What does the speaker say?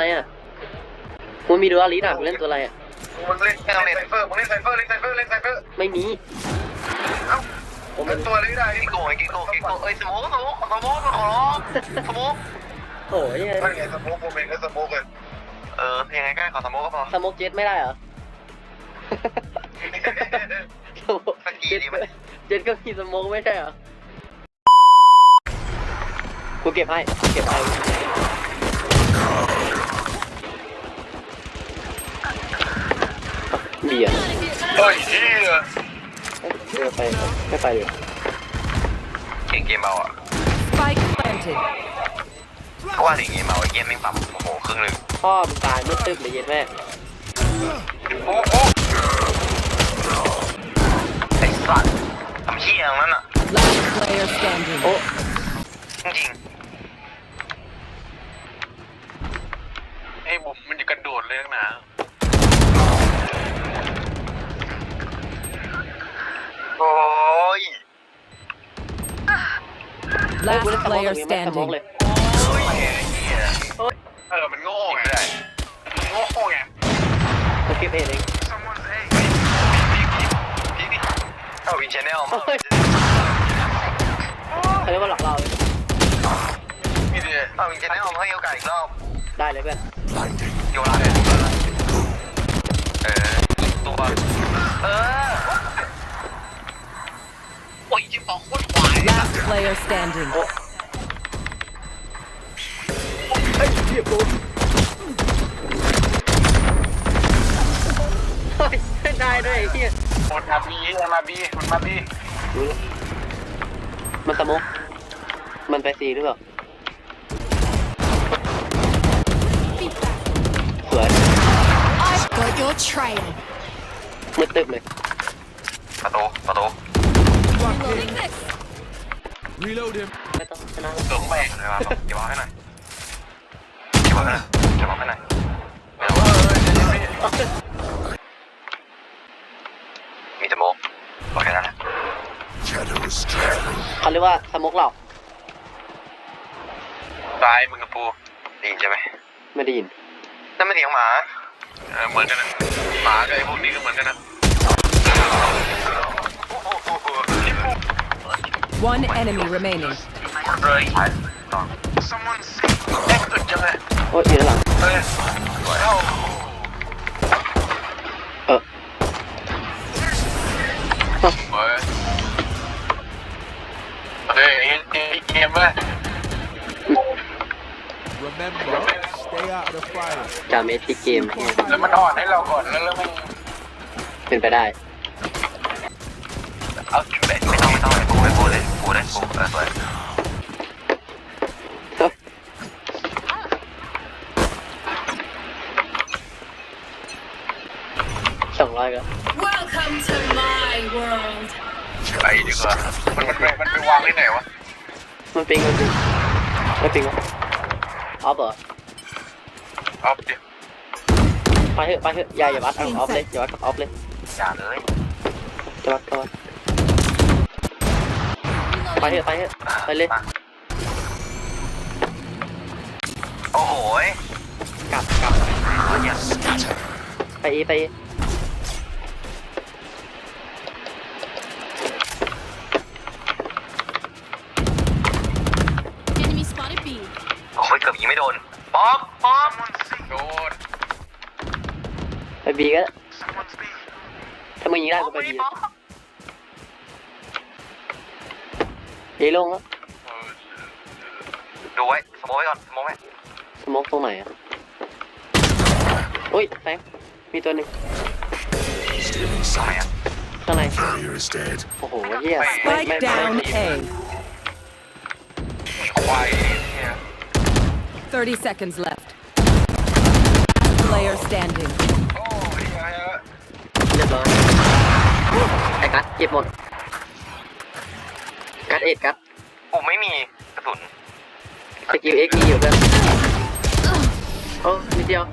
อะไรอะมึงมีดูอาลิสอะมึงเล่นตัวอะไรอะมึงเล่นไม่ต้องเล่นไซเฟอร์มึงเล่นไซเฟอร์เล่นไซเฟอร์เล่นไซเฟอร์ไม่มีเอ้าผมเป็เป็นนตัวอะไรได้กิโก้กิโก้กิโก้เอ้ยสโมกสโมกสโมกขอร้องสโมกโอ้ยนั่นไงสโมกโมเมนต์ก็สโมกเลยเออยังไงก็ขอสโมกก็พอสโมกเจ็ตไม่ได้เหรอสักทีดีไหมเจ็ตก็มีสโมกไม่ใช่เหรอกูเก็บให้กูเก็บให้ เบียร์เฮ้ยเฮียเออไปไม่ไปเลยเก่งเกมเบาอะ Spike planted. เพราะว่าถึงเกมเบาไอ้เกมแม่งปรับโอ้โหครึ่งหนึ่งพ่อมึงตายมืดตึ๊บเลยเย็นแม่โอ้โหไอ้สัตว์ทำเชี่ยอย่างนั้นอะ Last player standing. โอ้จริงไอ้บุ๋มมันจะกระโดดเลยนะ โอ้ยเฮ้ยกู Last เล่นสโมกตรง player นี้ไม่สโมก standing. เลยโอ้ยเฮียเออ มันโง่ไงไม่ได้โง่ไงกูเก็บเองเองเอาวินชแนลเฮ้ยเขาเรียกว่าหลอกเราเลยมีดิเอาวินชแนลให้โอกาสอีกรอบได้เลยเพื่อนโยนเลยเออตัว เออโอ้ player standing. เฮ้ยเรียบร้อยเฮ้ยได้ด้วยไอ้เหี้ยมันมาบีมันมาบีมันมาบีรู้แล้วมันสโมกมันไปซีหรือเปล่าสวย I've got your trail. มืดตึ๊บเลยประตูประตู Reloading this. ไม่ต้องชนะเติมแม่งเดี๋ยวมาเดี๋ยวมาให้หน่อยเดี๋ยวมาให้หน่อยเดี๋ยวมาให้หน่อยเออเดี๋ยวนี้มีแต่โมกโอเคนะเขาเรียกว่าสโมกหลอกตายมึงกับปูได้ยินใช่ไหมไม่ได้ยินนั่นไม่เสียงหมาเออเหมือนกันนะหมากับไอ้พวกนี้ก็เหมือนกันนะ One enemy remaining. เลยถ่ายต่อแม่งอึดจังเลยโอ้ยอยู่ด้านหลังเฮ้ยเอ้าเออเฮ้ยเฮ้ยไอ้เกมเว้ย Remember, stay out of the fire. จำเอทีเกมเนี่ยแล้วมันอ่อนให้เราก่อนแล้วแล้วมันเป็นไปได้ เอาไม่ไม่ต้องไม่ต้อง เลยปูเลยปูเลยปูเลยปูเออสวยสองร้อยก็ Welcome to my world. ไปดีกว่ามันมันไปมันไปวางที่ไหนวะมันปิงมันปิงไม่ปิงวะออฟเหรอเอาดิไปเถอะไปเถอะอย่าอย่าวัดเอาออฟเลยอย่าวัดกับออฟเลยอย่าเลยจะวัดก็วัด ไปเถอะไปเถอะไปเลยโอ้โหกลับกลับไปเอไปเอ Enemy spotted B. โอ้ยเกือบยิงไม่โดนป๊อกป๊อกโดนไปบีก็ได้ถ้ามึงยิงได้ก็ไปบี เอลงแล้วดูไว้ สมองไว้ก่อน สมองไว้สโมกตรงไหนอะอุ้ยแตงมีตัวหนึ่งทำไมอะ ข้างในโอ้โหเฮียไม่ไม่ Spike ไม่ down A. ควายเนี่ย30 seconds left. Last player standing. โอ้ยไอ้เอ้ยเรียบร้อยไอ้กัดเก็บหมด กัดเอ็ดกัดผมไม่มีกระสุน สกิลเอ็กมีอยู่เพื่อนโอ้นิดเดียว